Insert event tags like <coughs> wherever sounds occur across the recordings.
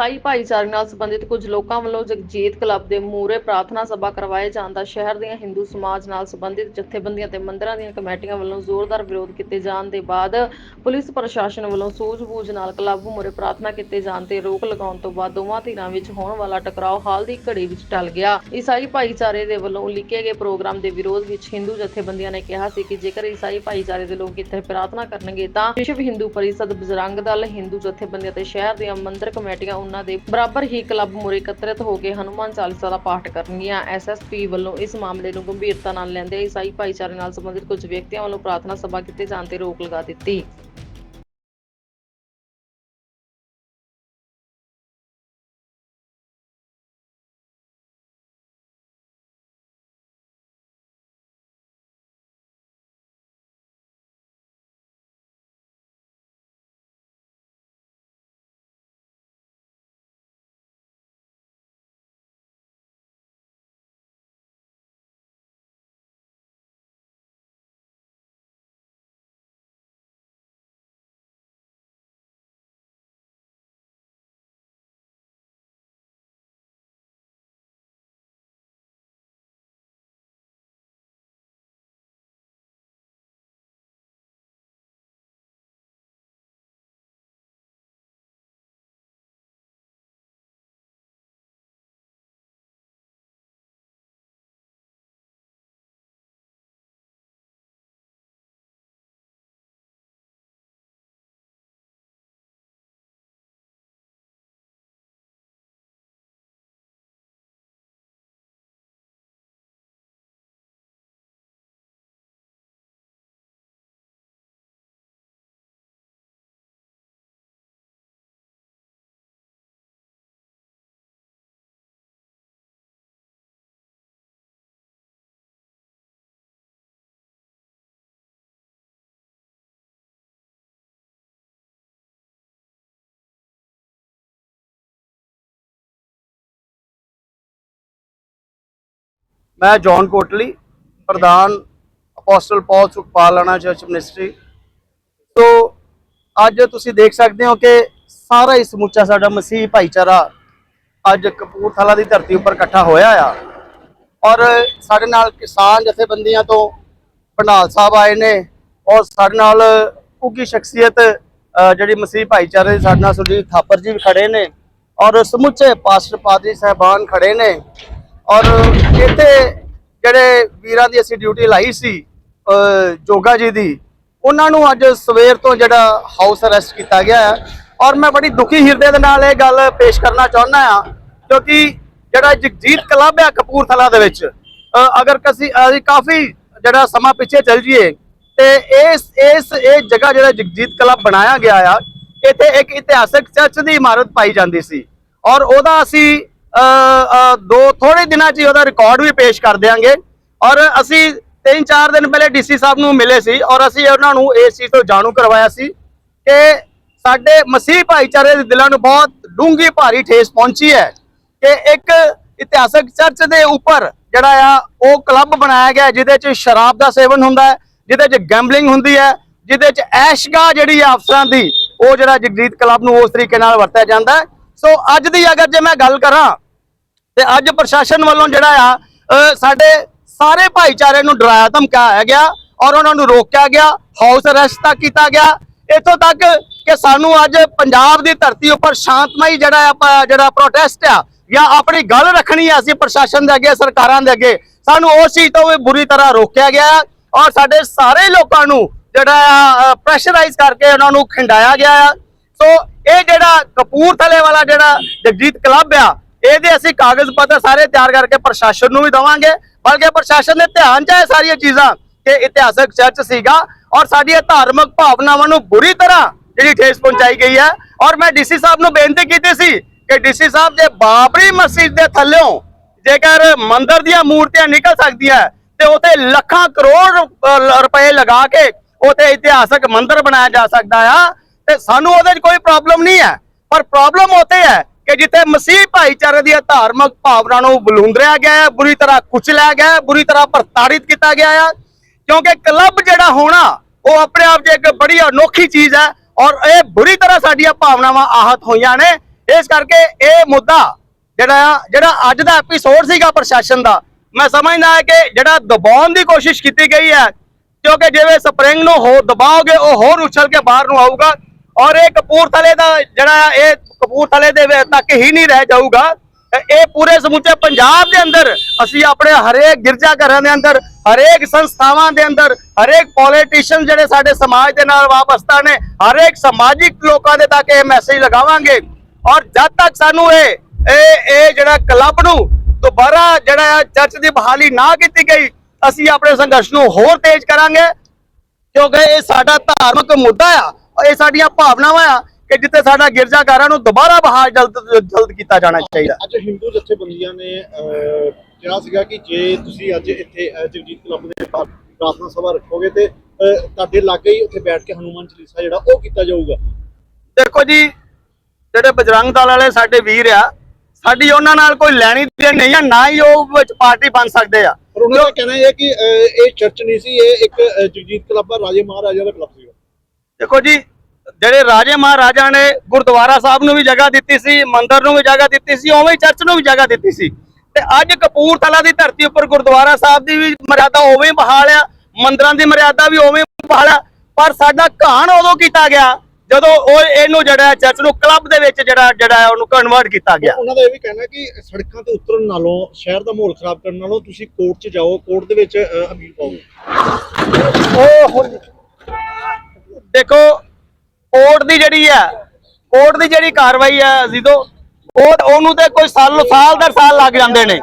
ਈਸਾਈ ਭਾਈਚਾਰੇ ਨਾਲ ਸੰਬੰਧਿਤ ਕੁਝ ਲੋਕਾਂ ਵੱਲੋਂ ਜਗਜੀਤ ਕਲੱਬ ਦੇ ਮੂਹਰੇ ਪ੍ਰਾਰਥਨਾ ਸਭਾ ਕਰਵਾਏ ਜਾਣ ਦਾ ਸ਼ਹਿਰ ਦੀਆਂ ਹਿੰਦੂ ਸਮਾਜ ਨਾਲ ਸੰਬੰਧਿਤ ਜਥੇਬੰਦੀਆਂ ਤੇ ਮੰਦਰਾਂ ਦੀਆਂ ਕਮੇਟੀਆਂ ਵੱਲੋਂ ਜ਼ੋਰਦਾਰ ਵਿਰੋਧ ਕੀਤੇ ਜਾਣ ਦੇ ਬਾਅਦ ਪੁਲਿਸ ਪ੍ਰਸ਼ਾਸਨ ਵੱਲੋਂ ਸੂਝ-ਬੂਝ ਨਾਲ ਕਲੱਬ ਮੂਹਰੇ ਪ੍ਰਾਰਥਨਾ ਕੀਤੇ ਜਾਣ ਤੇ ਰੋਕ ਲਗਾਉਣ ਤੋਂ ਬਾਅਦ ਦੋਵਾਂ ਧਿਰਾਂ ਵਿੱਚ ਹੋਣ ਵਾਲਾ ਟਕਰਾਓ ਹਾਲ ਦੀ ਘੜੀ ਵਿੱਚ ਟਲ ਗਿਆ। ਈਸਾਈ ਭਾਈਚਾਰੇ ਦੇ ਵੱਲੋਂ ਉਲੀਕੇ ਗਏ ਪ੍ਰੋਗਰਾਮ ਦੇ ਵਿਰੋਧ ਵਿੱਚ ਹਿੰਦੂ ਜਥੇਬੰਦੀਆਂ ਨੇ ਕਿਹਾ ਸੀ ਕਿ ਜੇਕਰ ਈਸਾਈ ਭਾਈਚਾਰੇ ਦੇ ਲੋਕ ਇੱਥੇ ਪ੍ਰਾਰਥਨਾ ਕਰਨਗੇ ਤਾਂ ਵਿਸ਼ਵ ਹਿੰਦੂ ਪਰਿਸ਼ਦ ਬਜਰੰਗ ਦਲ, ਹਿੰਦੂ ਜਥੇਬੰਦੀਆਂ ਤੇ ਸ਼ਹਿਰ ਦੀਆਂ ਮੰਦਿਰ ਕਮੇਟੀਆਂ ਉਹਨਾਂ ਦੇ ਬਰਾਬਰ ਹੀ ਕਲੱਬ ਮੁਰੇ ਇਕੱਤਰਿਤ ਹੋ ਕੇ ਹਨੂਮਾਨ ਚਾਲੀਸਾ ਦਾ ਪਾਠ ਕਰਨਗੀਆਂ। ਐਸਐਸਪੀ ਵੱਲੋਂ ਇਸ ਮਾਮਲੇ ਨੂੰ ਗੰਭੀਰਤਾ ਨਾਲ ਲੈਂਦੇ ਈਸਾਈ ਭਾਈਚਾਰੇ ਨਾਲ ਸੰਬੰਧਿਤ ਕੁਝ ਵਿਅਕਤੀਆਂ ਵੱਲੋਂ ਪ੍ਰਾਰਥਨਾ ਸਭਾ ਕੀਤੇ ਜਾਣ ਤੇ ਰੋਕ ਲਗਾ ਦਿੱਤੀ। ਮੈਂ ਜੌਨ ਕੋਟਲੀ, ਪ੍ਰਧਾਨ ਅਪੋਸਟਲ ਪੌਲ ਸੁਖਪਾਲਣਾ ਚਰਚ ਮਿਨਿਸਟਰੀ ਸੋ ਅੱਜ ਤੁਸੀਂ ਦੇਖ ਸਕਦੇ ਹੋ ਕਿ ਸਾਰਾ ਹੀ ਸਮੁੱਚਾ ਸਾਡਾ ਮਸੀਹ ਭਾਈਚਾਰਾ ਅੱਜ ਕਪੂਰਥਲਾ ਦੀ ਧਰਤੀ ਉੱਪਰ ਇਕੱਠਾ ਹੋਇਆ ਆ। ਔਰ ਸਾਡੇ ਨਾਲ ਕਿਸਾਨ ਜਥੇਬੰਦੀਆਂ ਤੋਂ ਭੰਡਾਲ ਸਾਹਿਬ ਆਏ ਨੇ ਔਰ ਸਾਡੇ ਨਾਲ ਉੱਗੀ ਸ਼ਖਸੀਅਤ ਜਿਹੜੀ ਮਸੀਹ ਭਾਈਚਾਰੇ ਦੀ ਸਾਡੇ ਨਾਲ ਸੁਰਜੀਤ ਥਾਪਰ ਜੀ ਵੀ ਖੜੇ ਨੇ। ਔਰ ਸਮੁੱਚੇ ਪਾਸਟਰ ਪਾਦਰੀ ਸਾਹਿਬਾਨ ਖੜੇ ਨੇ। ਔਰ ਇੱਥੇ ਜਿਹੜੇ ਵੀਰਾਂ ਦੀ ਅਸੀਂ ਡਿਊਟੀ ਲਾਈ ਸੀ ਅ, ਜੋਗਾ ਜੀ ਦੀ ਉਹਨਾਂ ਨੂੰ ਅੱਜ ਸਵੇਰ ਤੋਂ ਜਿਹੜਾ ਹਾਊਸ ਅਰੈਸਟ ਕੀਤਾ ਗਿਆ ਹੈ ਔਰ ਮੈਂ ਬੜੀ ਦੁਖੀ ਹਿਰਦੇ ਦੇ ਨਾਲ ਇਹ ਗੱਲ ਪੇਸ਼ ਕਰਨਾ ਚਾਹੁੰਦਾ ਆ ਕਿਉਂਕਿ ਜਿਹੜਾ ਜਗਜੀਤ ਕਲੱਬ ਹੈ ਕਪੂਰਥਲਾ ਦੇ ਵਿੱਚ ਅਗਰ ਕਸੀ ਅਸੀਂ ਕਾਫੀ ਜਿਹੜਾ ਸਮਾਂ ਪਿੱਛੇ ਚੱਲ ਜੀਏ ਤੇ ਇਸ ਇਸ ਇਹ ਜਗ੍ਹਾ ਜਿਹੜਾ ਜਗਜੀਤ ਕਲੱਬ ਬਣਾਇਆ ਗਿਆ ਆ ਇੱਥੇ ਇੱਕ ਇਤਿਹਾਸਕ ਚਰਚ ਦੀ ਇਮਾਰਤ ਪਾਈ ਜਾਂਦੀ ਸੀ। ਔਰ ਉਹਦਾ ਅਸੀਂ ਦੋ ਥੋੜੇ ਦਿਨਾਂ 'ਚ ਹੀ ਉਹਦਾ ਰਿਕਾਰਡ ਵੀ ਪੇਸ਼ ਕਰ ਦਿਆਂਗੇ। ਔਰ ਅਸੀਂ ਤਿੰਨ ਚਾਰ ਦਿਨ ਪਹਿਲੇ ਡੀਸੀ ਸਾਹਿਬ ਨੂੰ ਮਿਲੇ ਸੀ ਔਰ ਅਸੀਂ ਉਹਨਾਂ ਨੂੰ ਇਸ ਚੀਜ਼ ਤੋਂ ਜਾਣੂ ਕਰਵਾਇਆ ਸੀ ਕਿ ਸਾਡੇ ਮਸੀਹ ਭਾਈਚਾਰੇ ਦੇ ਦਿਲਾਂ ਨੂੰ ਬਹੁਤ ਡੂੰਘੀ ਭਾਰੀ ਠੇਸ ਪਹੁੰਚੀ ਹੈ ਕਿ ਇੱਕ ਇਤਿਹਾਸਕ ਚਰਚ ਦੇ ਉੱਪਰ ਜਿਹੜਾ ਆ, ਉਹ ਕਲੱਬ ਬਣਾਇਆ ਗਿਆ, ਜਿਹਦੇ 'ਚ ਸ਼ਰਾਬ ਦਾ ਸੇਵਨ ਹੁੰਦਾ ਹੈ, ਜਿਹਦੇ 'ਚ ਗੈਂਬਲਿੰਗ ਹੁੰਦੀ ਹੈ, ਜਿਹਦੇ 'ਚ ਐਸ਼ਗਾ ਜਿਹੜੀ ਆ ਅਫਸਰਾਂ ਦੀ, ਉਹ ਜਿਹੜਾ ਜਗਜੀਤ ਕਲੱਬ ਨੂੰ ਉਸ ਤਰੀਕੇ ਨਾਲ ਵਰਤਿਆ ਜਾਂਦਾ ਹੈ। ਸੋ ਅੱਜ ਦੀ ਅਗਰ ਜੇ ਮੈਂ ਗੱਲ ਕਰਾਂ, ਤੇ ਅੱਜ ਪ੍ਰਸ਼ਾਸਨ ਵੱਲੋਂ ਜਿਹੜਾ ਆ ਸਾਡੇ ਸਾਰੇ ਭਾਈਚਾਰੇ ਨੂੰ ਡਰਾਇਆ ਧਮਕਾਇਆ ਗਿਆ ਔਰ ਉਹਨਾਂ ਨੂੰ ਰੋਕਿਆ ਗਿਆ ਹਾਊਸ ਅਰੈਸਟ ਤੱਕ ਕੀਤਾ ਗਿਆ। ਇੱਥੋਂ ਤੱਕ ਕਿ ਸਾਨੂੰ ਅੱਜ ਪੰਜਾਬ ਦੀ ਧਰਤੀ ਉੱਪਰ ਸ਼ਾਂਤਮਈ ਜਿਹੜਾ ਆਪਾਂ ਜਿਹੜਾ ਪ੍ਰੋਟੈਸਟ ਆ, ਜਾਂ ਆਪਣੀ ਗੱਲ ਰੱਖਣੀ ਆ ਅਸੀਂ ਪ੍ਰਸ਼ਾਸਨ ਦੇ ਅੱਗੇ, ਸਰਕਾਰਾਂ ਦੇ ਅੱਗੇ, ਸਾਨੂੰ ਉਸ ਚੀਜ਼ ਤੋਂ ਵੀ ਬੁਰੀ ਤਰ੍ਹਾਂ ਰੋਕਿਆ ਗਿਆ ਔਰ ਸਾਡੇ ਸਾਰੇ ਲੋਕਾਂ ਨੂੰ ਜਿਹੜਾ ਪ੍ਰੈਸ਼ਰਾਈਜ਼ ਕਰਕੇ ਉਹਨਾਂ ਨੂੰ ਖਿੰਡਾਇਆ ਗਿਆ ਆ। ਸੋ ਇਹ ਜਿਹੜਾ ਕਪੂਰਥਲੇ ਵਾਲਾ ਜਿਹੜਾ ਜਗਜੀਤ ਕਲੱਬ ਆ, ਇਹਦੇ ਅਸੀਂ ਕਾਗਜ਼ ਪੱਤਰ ਸਾਰੇ ਤਿਆਰ ਕਰਕੇ ਪ੍ਰਸ਼ਾਸਨ ਨੂੰ ਵੀ ਦਵਾਂਗੇ, ਬਲਕਿ ਪ੍ਰਸ਼ਾਸਨ ਦੇ ਧਿਆਨ 'ਚ ਇਹ ਸਾਰੀਆਂ ਚੀਜ਼ਾਂ ਕਿ ਇਤਿਹਾਸਕ ਚਰਚ ਸੀਗਾ ਔਰ ਸਾਡੀਆਂ ਧਾਰਮਿਕ ਭਾਵਨਾਵਾਂ ਨੂੰ ਬੁਰੀ ਤਰ੍ਹਾਂ ਜਿਹੜੀ ਠੇਸ ਪਹੁੰਚਾਈ ਗਈ ਹੈ। ਔਰ ਮੈਂ ਡੀਸੀ ਸਾਹਿਬ ਨੂੰ ਬੇਨਤੀ ਕੀਤੀ ਸੀ ਕਿ ਡੀਸੀ ਸਾਹਿਬ ਜੇ ਬਾਬਰੀ ਮਸਜਿਦ ਦੇ ਥੱਲਿਓਂ ਜੇਕਰ ਮੰਦਰ ਦੀਆਂ ਮੂਰਤੀਆਂ ਨਿਕਲ ਸਕਦੀਆਂ ਤੇ ਉਥੇ ਲੱਖਾਂ ਕਰੋੜ ਰੁਪਏ ਲਗਾ ਕੇ ਉਥੇ ਇਤਿਹਾਸਕ ਮੰਦਰ ਬਣਾਇਆ ਜਾ ਸਕਦਾ ਆ ਤੇ ਸਾਨੂੰ ਉਹਦੇ 'ਚ ਕੋਈ ਪ੍ਰੋਬਲਮ ਨਹੀਂ ਹੈ। ਪਰ ਪ੍ਰੋਬਲਮ ਉਥੇ ਹੈ ਕਿ ਜਿੱਥੇ ਮਸੀਹ ਭਾਈਚਾਰੇ ਦੀਆਂ ਧਾਰਮਿਕ ਭਾਵਨਾ ਨੂੰ ਬਲੂੰਦਰਿਆ ਗਿਆ ਹੈ, ਬੁਰੀ ਤਰ੍ਹਾਂ ਕੁਚਲਿਆ ਗਿਆ ਹੈ, ਬੁਰੀ ਤਰ੍ਹਾਂ ਪ੍ਰਤਾੜਿਤ ਕੀਤਾ ਗਿਆ ਹੈ। ਕਿਉਂਕਿ ਕਲੱਬ ਜਿਹੜਾ ਹੋਣਾ, ਉਹ ਆਪਣੇ ਆਪ 'ਚ ਇੱਕ ਬੜੀ ਅਨੋਖੀ ਚੀਜ਼ ਹੈ ਔਰ ਇਹ ਬੁਰੀ ਤਰ੍ਹਾਂ ਸਾਡੀਆਂ ਭਾਵਨਾਵਾਂ ਆਹਤ ਹੋਈਆਂ ਨੇ। ਇਸ ਕਰਕੇ ਇਹ ਮੁੱਦਾ ਜਿਹੜਾ ਆ, ਜਿਹੜਾ ਅੱਜ ਦਾ ਐਪੀਸੋਡ ਸੀਗਾ ਪ੍ਰਸ਼ਾਸਨ ਦਾ, ਮੈਂ ਸਮਝਦਾ ਹਾਂ ਕਿ ਜਿਹੜਾ ਦਬਾਉਣ ਦੀ ਕੋਸ਼ਿਸ਼ ਕੀਤੀ ਗਈ ਹੈ, ਕਿਉਂਕਿ ਜਿਵੇਂ ਸਪਰਿੰਗ ਨੂੰ ਹੋ ਦਬਾਓਗੇ, ਉਹ ਹੋਰ ਉਛਲ ਕੇ ਬਾਹਰ ਨੂੰ ਆਊਗਾ। ਔਰ ਇਹ ਕਪੂਰਥਲੇ ਦਾ ਜਿਹੜਾ ਇਹ ਕਪੂਰਥਲੇ ਦੇ ਤੱਕ ਹੀ ਨਹੀਂ ਰਹਿ ਜਾਊਗਾ। ਇਹ- ਪੂਰੇ ਸਮੁੱਚੇ ਪੰਜਾਬ ਦੇ ਅੰਦਰ, ਅਸੀਂ ਆਪਣੇ ਹਰੇਕ ਗਿਰਜਾ ਘਰਾਂ ਦੇ ਅੰਦਰ, ਹਰੇਕ ਸੰਸਥਾਵਾਂ ਦੇ ਅੰਦਰ, ਹਰੇਕ ਪੋਲੀਟੀਸ਼ੀਅਨ ਜਿਹੜੇ ਸਾਡੇ ਸਮਾਜ ਦੇ ਨਾਲ ਵਾਪਸਤਾ ਨੇ, ਹਰੇਕ ਸਮਾਜਿਕ ਲੋਕਾਂ ਦੇ ਤੱਕ ਇਹ ਮੈਸੇਜ ਲਗਾਵਾਂਗੇ। ਔਰ ਜਦ ਤੱਕ ਸਾਨੂੰ ਇਹ ਇਹ ਇਹ ਜਿਹੜਾ ਕਲੱਬ ਨੂੰ ਦੁਬਾਰਾ ਜਿਹੜਾ ਆ ਚਰਚ ਦੀ ਬਹਾਲੀ ਨਾ ਕੀਤੀ ਗਈ, ਅਸੀਂ ਆਪਣੇ ਸੰਘਰਸ਼ ਨੂੰ ਹੋਰ ਤੇਜ਼ ਕਰਾਂਗੇ, ਕਿਉਂਕਿ ਇਹ ਸਾਡਾ ਧਾਰਮਿਕ ਮੁੱਦਾ ਆ। ਇਹ ਸਾਡੀਆਂ ਭਾਵਨਾਵਾਂ ਆ ਕਿ ਜਿੱਥੇ ਸਾਡਾ ਗਿਰਜਾਘਰਾਂ ਨੂੰ ਦੁਬਾਰਾ ਬਹਾਲ ਜਲਦ ਜਲਦ ਕੀਤਾ ਜਾਣਾ ਚਾਹੀਦਾ। ਅੱਜ ਹਿੰਦੂ ਜਥੇਬੰਦੀਆਂ ਨੇ ਕਿਹਾ ਸੀਗਾ ਕਿ ਜੇ ਤੁਸੀਂ ਅੱਜ ਇੱਥੇ ਜਗਜੀਤ ਕਲੱਬ ਦੇ ਪ੍ਰਾਰਥਨਾ ਸਭਾ ਰੱਖੋਗੇ ਤੇ ਤੁਹਾਡੇ ਲਾਗੇ ਹੀ ਉੱਥੇ ਬੈਠ ਕੇ ਹਨੂਮਾਨ ਚਾਲੀਸਾ ਜਿਹੜਾ ਉਹ ਕੀਤਾ ਜਾਊਗਾ। ਦੇਖੋ ਜੀ ਜਿਹੜੇ ਬਜਰੰਗ ਦਲ ਵਾਲੇ ਸਾਡੇ ਵੀਰ ਆ ਸਾਡੀ ਉਹਨਾਂ ਨਾਲ ਕੋਈ ਲੈਣੀ ਦੇਣੀ ਨਹੀਂ ਆ ਨਾ ਹੀ ਉਹ ਵਿੱਚ ਪਾਰਟੀ ਬਣ ਸਕਦੇ ਆ। ਪਰ ਉਹਨਾਂ ਦਾ ਕਹਿਣਾ ਇਹ ਕਿ ਇਹ ਚਰਚ ਨਹੀਂ ਸੀ ਇਹ ਇੱਕ ਜਗਜੀਤ ਕਲੱਬ ਆ ਰਾਜੇ ਮਹਾਰਾਜਾ ਦਾ ਕਲੱਬ ਸੀਗਾ ਦੇਖੋ ਜੀ ਜਿਹੜੇ ਰਾਜੇ ਮਹਾਰਾਜਾ ਨੇ ਗੁਰਦੁਆਰਾ ਸਾਹਿਬ ਨੂੰ ਵੀ ਜਗ੍ਹਾ ਦਿੱਤੀ ਸੀ ਮੰਦਿਰ ਨੂੰ ਵੀ ਜਗ੍ਹਾ ਦਿੱਤੀ ਸੀ ਉਵੇਂ ਹੀ ਚਰਚ ਨੂੰ ਵੀ ਜਗ੍ਹਾ ਦਿੱਤੀ ਸੀ। ਤੇ ਅੱਜ ਕਪੂਰਥਲਾ ਦੀ ਧਰਤੀ ਉੱਪਰ ਗੁਰਦੁਆਰਾ ਸਾਹਿਬ ਦੀ ਵੀ ਮਰਿਆਦਾ ਉਵੇਂ ਬਹਾਲ ਆ ਮੰਦਿਰਾਂ ਦੀ ਮਰਿਆਦਾ ਵੀ ਉਵੇਂ ਬਹਾਲ ਆ ਪਰ ਸਾਡਾ ਘਾਣ ਉਦੋਂ ਕੀਤਾ ਗਿਆ ਜਦੋਂ ਉਹ ਇਹਨੂੰ ਜਿਹੜਾ ਚਰਚ ਨੂੰ ਕਲੱਬ ਦੇ ਵਿੱਚ ਜਿਹੜਾ ਜਿਹੜਾ ਉਹਨੂੰ ਕਨਵਰਟ ਕੀਤਾ ਗਿਆ। ਉਹਨਾਂ ਦਾ ਇਹ ਵੀ ਕਹਿਣਾ ਕਿ ਸੜਕਾਂ ਤੇ ਉਤਰਨ ਨਾਲੋਂ ਸ਼ਹਿਰ ਦਾ ਮਾਹੌਲ ਖਰਾਬ ਕਰਨ ਨਾਲੋਂ ਤੁਸੀਂ ਕੋਰਟ 'ਚ ਜਾਓ ਕੋਰਟ ਦੇ ਵਿੱਚ ਅਪੀਲ ਪਾਓ। ਉਹ ਦੇਖੋ ਕੋਰਟ ਦੀ ਜਿਹੜੀ ਹੈ ਕੋਰਟ ਦੀ ਜਿਹੜੀ ਕਾਰਵਾਈ ਹੈ ਅਜ਼ੀਜ਼ੋ ਉਹ ਉਹਨੂੰ ਤੇ ਕੋਈ ਸਾਲ ਸਾਲ ਦਰ ਸਾਲ ਲੱਗ ਜਾਂਦੇ ਨੇ।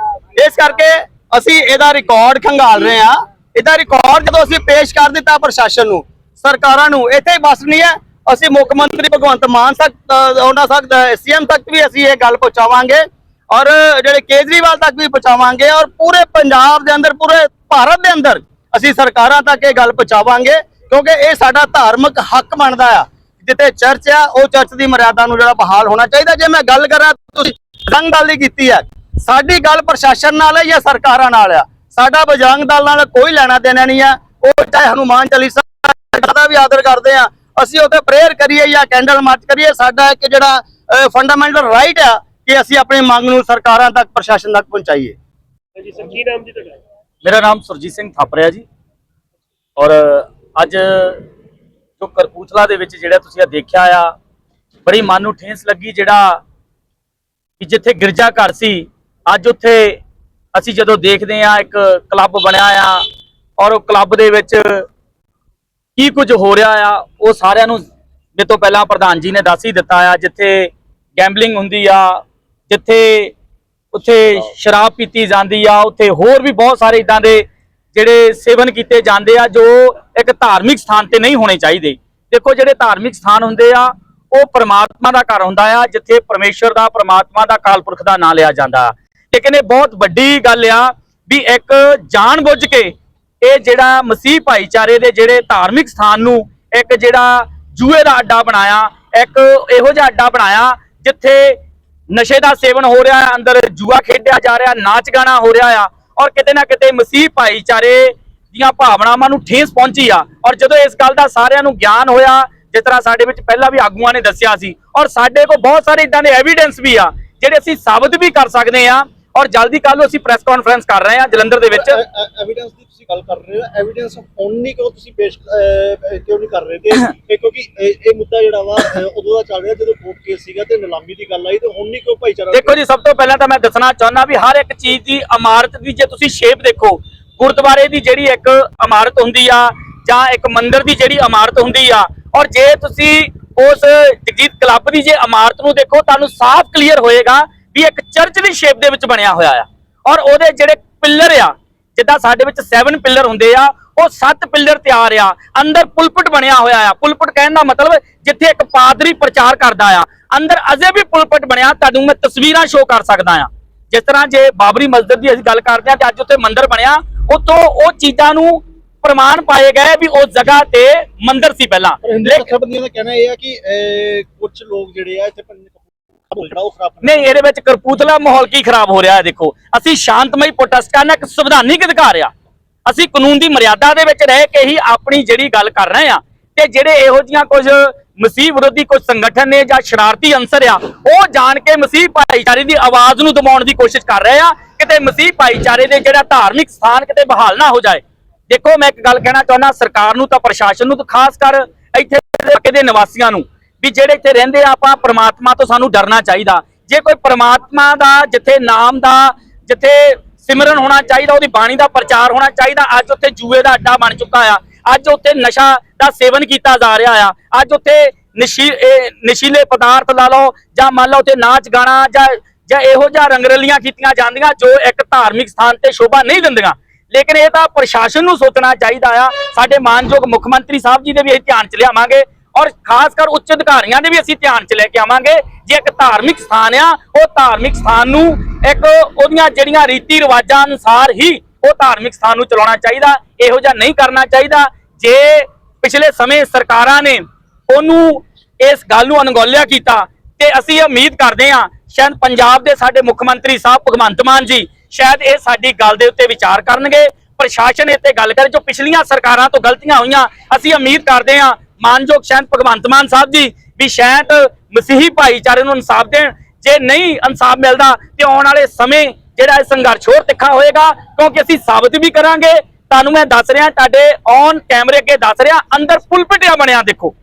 ਇਸ ਕਰਕੇ ਅਸੀਂ ਇਹਦਾ ਰਿਕਾਰਡ ਖੰਗਾਲ ਰਹੇ ਆ ਇਹਦਾ ਰਿਕਾਰਡ ਜਦੋਂ ਅਸੀਂ ਪੇਸ਼ ਕਰ ਦਿੱਤਾ ਪ੍ਰਸ਼ਾਸਨ ਨੂੰ ਸਰਕਾਰਾਂ ਨੂੰ ਇੱਥੇ ਹੀ ਬਸ ਨਹੀਂ ਹੈ। ਅਸੀਂ ਮੁੱਖ ਮੰਤਰੀ ਭਗਵੰਤ ਮਾਨ ਤੱਕ ਅ, ਉਹਨਾਂ ਤੱਕ ਸੀਐਮ ਤੱਕ ਵੀ ਅਸੀਂ ਇਹ ਗੱਲ ਪਹੁੰਚਾਵਾਂਗੇ ਔਰ ਜਿਹੜੇ ਕੇਜਰੀਵਾਲ ਤੱਕ ਵੀ ਪਹੁੰਚਾਵਾਂਗੇ ਔਰ ਪੂਰੇ ਪੰਜਾਬ ਦੇ ਅੰਦਰ ਪੂਰੇ ਭਾਰਤ ਦੇ ਅੰਦਰ ਅਸੀਂ ਸਰਕਾਰਾਂ ਤੱਕ ਇਹ ਗੱਲ ਪਹੁੰਚਾਵਾਂਗੇ। ਕਿਉਂਕਿ ਇਹ ਸਾਡਾ ਧਾਰਮਿਕ ਹੱਕ ਬਣਦਾ ਆ। ਜਿੱਥੇ ਚਰਚ ਆ ਉਹ ਚਰਚ ਦੀ ਮਰਿਆਦਾ ਨੂੰ ਜਿਹੜਾ ਬਹਾਲ ਹੋਣਾ ਚਾਹੀਦਾ। ਜੇ ਮੈਂ ਗੱਲ ਕਰਾਂ ਤੁਸੀਂ ਰੰਗ ਦਲ ਦੀ ਕੀਤੀ ਹੈ ਸਾਡੀ ਗੱਲ ਪ੍ਰਸ਼ਾਸਨ ਨਾਲ ਹੈ ਜਾਂ ਸਰਕਾਰਾਂ ਨਾਲ ਆ? ਸਾਡਾ ਬਜਰੰਗ ਦਲ ਨਾਲ ਕੋਈ ਲੈਣਾ ਦੇਣਾ ਨਹੀਂ ਆ। ਉਹ ਚਾਹੇ ਹਨੂਮਾਨ ਚਾਲੀਸਾ ਦਾ ਵੀ ਆਦਰ ਕਰਦੇ ਆ। ਅਸੀਂ ਉੱਥੇ ਪ੍ਰੇਅਰ ਕਰੀਏ ਜਾਂ ਕੈਂਡਲ ਮਾਰਚ ਕਰੀਏ। ਸਾਡਾ ਇੱਕ ਜਿਹੜਾ ਫੰਡਾਮੈਂਟਲ ਰਾਈਟ ਆ ਕਿ ਅਸੀਂ ਆਪਣੀ ਮੰਗ ਨੂੰ ਸਰਕਾਰਾਂ ਤੱਕ ਪ੍ਰਸ਼ਾਸਨ ਤੱਕ ਪਹੁੰਚਾਈਏ। ਜੀ ਸਰ ਕੀ ਨਾਮ ਜੀ ਤੁਹਾਡਾ? ਮੇਰਾ ਨਾਮ ਸੁਰਜੀਤ ਸਿੰਘ ਥਾਪਰਿਆ ਜੀ। ਔਰ ਅੱਜ ਜੋ ਕਰਪੂਥਲਾ ਦੇ ਵਿੱਚ ਜਿਹੜਾ ਤੁਸੀਂ ਆ ਦੇਖਿਆ ਆ, ਬੜੀ ਮਨ ਨੂੰ ਠੇਸ ਲੱਗੀ ਜਿਹੜਾ ਕਿ ਜਿੱਥੇ ਗਿਰਜਾ ਘਰ ਸੀ, ਅੱਜ ਉੱਥੇ ਅਸੀਂ ਜਦੋਂ ਦੇਖਦੇ ਆ, ਇੱਕ ਕਲੱਬ ਬਣਿਆ ਆ ਔਰ ਉਹ ਕਲੱਬ ਦੇ ਵਿੱਚ ਕੀ ਕੁਝ ਹੋ ਰਿਹਾ ਆ, ਉਹ ਸਾਰਿਆਂ ਨੂੰ ਮੇਰੇ ਤੋਂ ਪਹਿਲਾਂ ਪ੍ਰਧਾਨ ਜੀ ਨੇ ਦੱਸ ਹੀ ਦਿੱਤਾ ਆ, ਜਿੱਥੇ ਗੈਂਬਲਿੰਗ ਹੁੰਦੀ ਆ, ਜਿੱਥੇ ਉੱਥੇ ਸ਼ਰਾਬ ਪੀਤੀ ਜਾਂਦੀ ਆ, ਉੱਥੇ ਹੋਰ ਵੀ ਬਹੁਤ ਸਾਰੇ ਇਦਾਂ ਦੇ ਜਿਹੜੇ ਸੇਵਨ ਕੀਤੇ ਜਾਂਦੇ ਆ, ਜੋ ਇੱਕ ਧਾਰਮਿਕ ਸਥਾਨ ਤੇ ਨਹੀਂ ਹੋਣੇ ਚਾਹੀਦੇ। ਦੇਖੋ, ਜਿਹੜੇ ਧਾਰਮਿਕ ਸਥਾਨ ਹੁੰਦੇ ਆ, ਉਹ ਪ੍ਰਮਾਤਮਾ ਦਾ ਘਰ ਹੁੰਦਾ ਆ, ਜਿੱਥੇ ਪਰਮੇਸ਼ਰ ਦਾ, ਪ੍ਰਮਾਤਮਾ ਦਾ ਕਾਲ ਪੁਰਖ ਦਾ ਨਾਮ ਲਿਆ ਜਾਂਦਾ। ਲੇਕਿਨ ਇਹ ਬਹੁਤ ਵੱਡੀ ਗੱਲ ਆ ਵੀ ਇੱਕ ਜਾਣ ਬੁੱਝ ਕੇ ਇਹ ਜਿਹੜਾ ਮਸੀਹ ਭਾਈਚਾਰੇ ਦੇ ਜਿਹੜੇ ਧਾਰਮਿਕ ਸਥਾਨ ਨੂੰ ਇੱਕ ਜਿਹੜਾ ਜੂਏ ਦਾ ਅੱਡਾ ਬਣਾਇਆ, ਇੱਕ ਇਹੋ ਜਿਹਾ ਅੱਡਾ ਬਣਾਇਆ, ਜਿੱਥੇ ਨਸ਼ੇ ਦਾ ਸੇਵਨ ਹੋ ਰਿਹਾ ਹੈ ਅੰਦਰ ਜੂਆ ਖੇਡਿਆ ਜਾ ਰਿਹਾ, ਨਾਚ ਗਾਣਾ ਹੋ ਰਿਹਾ ਆ ਔਰ ਕਿਤੇ ਨਾ ਕਿਤੇ ਮਸੀਹ ਭਾਈਚਾਰੇ ਦੀਆਂ ਭਾਵਨਾਵਾਂ ਨੂੰ ਠੇਸ ਪਹੁੰਚੀ ਆ। ਔਰ ਜਦੋਂ ਇਸ ਗੱਲ ਦਾ ਸਾਰਿਆਂ ਨੂੰ ਗਿਆਨ ਹੋਇਆ, ਜਿਸ ਤਰ੍ਹਾਂ ਸਾਡੇ ਵਿੱਚ ਪਹਿਲਾਂ ਵੀ ਆਗੂਆਂ ਨੇ ਦੱਸਿਆ ਸੀ, ਔਰ ਸਾਡੇ ਕੋਲ ਬਹੁਤ ਸਾਰੇ ਇਦਾਂ ਦੇ ਐਵੀਡੈਂਸ ਵੀ ਆ, ਜਿਹੜੇ ਅਸੀਂ ਸਾਬਤ ਵੀ ਕਰ ਸਕਦੇ ਆ। ਔਰ ਜਲਦੀ ਕੱਲ ਨੂੰ ਅਸੀਂ ਪ੍ਰੈਸ ਕਾਨਫਰੰਸ ਕਰ ਰਹੇ ਆ ਜਲੰਧਰ ਦੇ ਵਿੱਚ। ਐਵੀਡੈਂਸ ਦੀ ਤੁਸੀਂ ਗੱਲ ਕਰ ਰਹੇ ਹੋ। ਐਵੀਡੈਂਸ ਹੁਣ ਨਹੀਂ ਕਿਉਂ ਤੁਸੀਂ ਪੇਸ਼ ਕਿਉਂ ਨਹੀਂ ਕਰ ਰਹੇ ਤੇ <coughs> ਇਹ ਕਿਉਂਕਿ ਇਹ ਮੁੱਦਾ ਜਿਹੜਾ ਵਾ ਉਦੋਂ ਦਾ ਚੱਲ ਰਿਹਾ ਜਦੋਂ ਕੋਰਟ ਕੇਸ ਸੀਗਾ ਤੇ ਨਿਲਾਮੀ ਦੀ ਗੱਲ ਆਈ ਤੇ ਹੁਣ ਨਹੀਂ ਕਿਉਂ ਭਾਈਚਾਰਾ ਦੇਖੋ ਜੀ ਸਭ ਤੋਂ ਪਹਿਲਾਂ ਤਾਂ ਮੈਂ ਦੱਸਣਾ ਚਾਹੁੰਦਾ ਵੀ ਹਰ ਇੱਕ ਚੀਜ਼ ਦੀ ਇਮਾਰਤ ਦੀ ਜੇ ਤੁਸੀਂ ਸ਼ੇਪ ਦੇਖੋ ਗੁਰਦੁਆਰੇ ਦੀ ਜਿਹੜੀ ਇੱਕ ਇਮਾਰਤ ਹੁੰਦੀ ਆ ਜਾਂ ਇੱਕ ਮੰਦਿਰ ਦੀ ਜਿਹੜੀ ਇਮਾਰਤ ਹੁੰਦੀ ਆ ਔਰ ਜੇ ਤੁਸੀਂ ਉਸ ਜਗਜੀਤ ਕਲੱਬ ਦੀ ਜੇ ਇਮਾਰਤ ਨੂੰ ਦੇਖੋ ਤੁਹਾਨੂੰ ਸਾਫ਼ ਕਲੀਅਰ ਹੋਏਗਾ ਵੀ ਇੱਕ ਚਰਚ ਦੀ ਸ਼ੇਪ ਦੇ ਵਿੱਚ ਬਣਿਆ ਹੋਇਆ ਆ। ਔਰ ਉਹਦੇ ਜਿਹੜੇ ਪਿੱਲਰ ਆ ਜਿੱਦਾਂ ਸਾਡੇ ਵਿੱਚ 7 ਪਿੱਲਰ ਹੁੰਦੇ ਆ ਉਹ 7 ਪਿੱਲਰ ਤਿਆਰ ਆ। ਅੰਦਰ ਪੁਲਪਟ ਬਣਿਆ ਹੋਇਆ ਆ। ਪੁਲਪਟ ਕਹਿਣ ਦਾ ਮਤਲਬ ਜਿੱਥੇ ਇੱਕ ਪਾਦਰੀ ਪ੍ਰਚਾਰ ਕਰਦਾ ਆ। ਅੰਦਰ ਅਜੇ ਵੀ ਪੁਲਪਟ ਬਣਿਆ ਤੁਹਾਨੂੰ ਮੈਂ ਤਸਵੀਰਾਂ ਸ਼ੋਅ ਕਰ ਸਕਦਾ ਆ। ਜਿਸ ਤਰ੍ਹਾਂ ਜੇ ਬਾਬਰੀ ਮਸਜਿਦ ਦੀ ਅਸੀਂ ਗੱਲ ਕਰਦੇ ਆ ਤੇ ਅੱਜ ਉੱਥੇ ਮੰਦਿਰ ਬਣਿਆ ਉਤੋਂ ਉਹ ਚੀਜ਼ਾਂ ਨੂੰ ਪ੍ਰਮਾਣ ਪਾਏ ਗਏ ਵੀ ਉਸ ਜਗ੍ਹਾ ਤੇ ਮੰਦਿਰ ਸੀ ਪਹਿਲਾਂ। ਹਿੰਦੂ ਜਥੇਬੰਦੀਆਂ ਦਾ ਕਹਿਣਾ ਇਹ ਹੈ ਕਿ ਕੁਝ ਲੋਕ ਜਿਹੜੇ ਆ ਇੱਥੇ ਨਹੀਂ ਇਹਦੇ ਵਿੱਚ ਕਰਪੂਤਲਾ ਮਾਹੌਲ ਕੀ ਖਰਾਬ ਹੋ ਰਿਹਾ ਹੈ ਦੇਖੋ। ਅਸੀਂ ਸ਼ਾਂਤਮਈ ਪ੍ਰੋਟੈਸਟ ਕਰਨਾ ਇੱਕ ਸੰਵਿਧਾਨਿਕ ਅਧਿਕਾਰ ਆ। ਅਸੀਂ ਕਾਨੂੰਨ ਦੀ ਮਰਿਆਦਾ ਦੇ ਵਿੱਚ ਰਹਿ ਕੇ ਹੀ ਆਪਣੀ ਜਿਹੜੀ ਗੱਲ ਕਰ ਰਹੇ ਆ ਤੇ ਜਿਹੜੇ ਇਹੋ ਜੀਆਂ ਕੁਝ ਮਸੀਹ ਵਿਰੋਧੀ ਕੋਈ ਸੰਗਠਨ ਨੇ ਜਾਂ ਸ਼ਰਾਰਤੀ ਅੰਸਰ ਆ ਉਹ ਜਾਣ ਕੇ ਮਸੀਹ ਭਾਈਚਾਰੇ ਦੀ ਆਵਾਜ਼ ਨੂੰ ਦਬਾਉਣ ਦੀ ਕੋਸ਼ਿਸ਼ ਕਰ ਰਹੇ ਆ ਕਿਤੇ ਮਸੀਹ ਭਾਈਚਾਰੇ ਦੇ ਜਿਹੜਾ ਧਾਰਮਿਕ ਸਥਾਨ ਕਿਤੇ ਬਹਾਲ ਨਾ ਹੋ ਜਾਏ। ਦੇਖੋ ਮੈਂ ਇੱਕ ਗੱਲ ਕਹਿਣਾ ਚਾਹੁੰਦਾ ਸਰਕਾਰ ਨੂੰ ਤਾਂ ਪ੍ਰਸ਼ਾਸਨ ਨੂੰ ਤਾਂ ਖਾਸ ਕਰ ਇੱਥੇ ਦੇ ਨਿਵਾਸੀਆਂ ਨੂੰ ਵੀ ਜਿਹੜੇ ਇੱਥੇ ਰਹਿੰਦੇ ਆ, ਆਪਾਂ ਪ੍ਰਮਾਤਮਾ ਤੋਂ ਸਾਨੂੰ ਡਰਨਾ ਚਾਹੀਦਾ। ਜੇ ਕੋਈ ਪ੍ਰਮਾਤਮਾ ਦਾ ਜਿੱਥੇ ਨਾਮ ਦਾ, ਜਿੱਥੇ ਸਿਮਰਨ ਹੋਣਾ ਚਾਹੀਦਾ, ਉਹਦੀ ਬਾਣੀ ਦਾ ਪ੍ਰਚਾਰ ਹੋਣਾ ਚਾਹੀਦਾ, ਅੱਜ ਉੱਥੇ ਜੂਏ ਦਾ ਅੱਡਾ ਬਣ ਚੁੱਕਾ ਆ। ਅੱਜ ਉੱਥੇ ਨਸ਼ਾ ਦਾ ਸੇਵਨ ਕੀਤਾ ਜਾ ਰਿਹਾ ਆ। ਅੱਜ ਉੱਥੇ ਨਸ਼ੀ ਨਸ਼ੀਲੇ ਪਦਾਰਥ ਲਾ ਲਓ, ਜਾਂ ਮੰਨ ਲਓ ਉੱਥੇ ਨਾਚ ਗਾਣਾ, ਜਾਂ ਜਾਂ ਇਹੋ ਜਿਹਾ ਰੰਗਰਲੀਆਂ ਕੀਤੀਆਂ ਜਾਂਦੀਆਂ, ਜੋ ਇੱਕ ਧਾਰਮਿਕ ਸਥਾਨ ਤੇ ਸ਼ੋਭਾ ਨਹੀਂ ਦਿੰਦੀਆਂ। ਲੇਕਿਨ ਇਹ ਤਾਂ ਪ੍ਰਸ਼ਾਸਨ ਨੂੰ ਸੋਚਣਾ ਚਾਹੀਦਾ ਆ। ਸਾਡੇ ਮਾਨਯੋਗ ਮੁੱਖ ਮੰਤਰੀ ਸਾਹਿਬ ਜੀ ਦੇ ਵੀ ਇਹ ਧਿਆਨ ਚ ਲਿਆਵਾਂਗੇ। ਔਰ ਖਾਸ ਕਰ ਉੱਚ ਅਧਿਕਾਰੀਆਂ ਦੇ ਵੀ ਅਸੀਂ ਧਿਆਨ ਚ ਲੈ ਕੇ ਆਵਾਂਗੇ। ਜੇ ਇੱਕ ਧਾਰਮਿਕ ਸਥਾਨ ਆ, ਉਹ ਧਾਰਮਿਕ ਸਥਾਨ ਨੂੰ ਇੱਕ ਉਹਦੀਆਂ ਜਿਹੜੀਆਂ ਰੀਤੀ ਰਿਵਾਜਾਂ ਅਨੁਸਾਰ ਹੀ ਉਹ ਧਾਰਮਿਕ ਸਥਾਨ ਨੂੰ ਚਲਾਉਣਾ ਚਾਹੀਦਾ, ਇਹੋ ਜਿਹਾ ਨਹੀਂ ਕਰਨਾ ਚਾਹੀਦਾ। ਜੇ ਪਿਛਲੇ ਸਮੇਂ ਸਰਕਾਰਾਂ ਨੇ ਉਹਨੂੰ ਇਸ ਗੱਲ ਨੂੰ ਅਣਗੌਲਿਆ ਕੀਤਾ, ਤੇ ਅਸੀਂ ਉਮੀਦ ਕਰਦੇ ਹਾਂ, ਸ਼ਾਇਦ ਪੰਜਾਬ ਦੇ ਸਾਡੇ ਮੁੱਖ ਮੰਤਰੀ ਸਾਹਿਬ ਭਗਵੰਤ ਮਾਨ ਜੀ ਸ਼ਾਇਦ ਇਹ ਸਾਡੀ ਗੱਲ ਦੇ ਉੱਤੇ ਵਿਚਾਰ ਕਰਨਗੇ। ਪ੍ਰਸ਼ਾਸਨ ਇੱਥੇ ਗੱਲ ਕਰੇ, ਜੋ ਪਿਛਲੀਆਂ ਸਰਕਾਰਾਂ ਤੋਂ ਗਲਤੀਆਂ ਹੋਈਆਂ, ਅਸੀਂ ਉਮੀਦ ਕਰਦੇ ਹਾਂ ਮਾਨਯੋਗ ਸ਼ਾਇਦ ਭਗਵੰਤ ਮਾਨ ਸਾਹਿਬ ਜੀ ਵੀ ਸ਼ਾਇਦ ਮਸੀਹੀ ਭਾਈਚਾਰੇ ਨੂੰ ਇਨਸਾਫ ਦੇਣ, ਜੇ ਨਹੀਂ ਇਨਸਾਫ ਮਿਲਦਾ ਤੇ ਆਉਣ ਵਾਲੇ ਸਮੇਂ ਜਿਹੜਾ ਇਹ ਸੰਘਰਸ਼ ਹੋਰ ਤਿੱਖਾ ਹੋਏਗਾ, ਕਿਉਂਕਿ ਅਸੀਂ ਸਾਬਤ ਵੀ ਕਰਾਂਗੇ। ਤੁਹਾਨੂੰ ਮੈਂ ਦੱਸ ਰਿਹਾ, ਤੁਹਾਡੇ ਔਨ ਕੈਮਰੇ ਅੱਗੇ ਦੱਸ ਰਿਹਾ, ਅੰਦਰ ਪੁਲਪਿਟਿਆ ਬਣਿਆ, ਦੇਖੋ।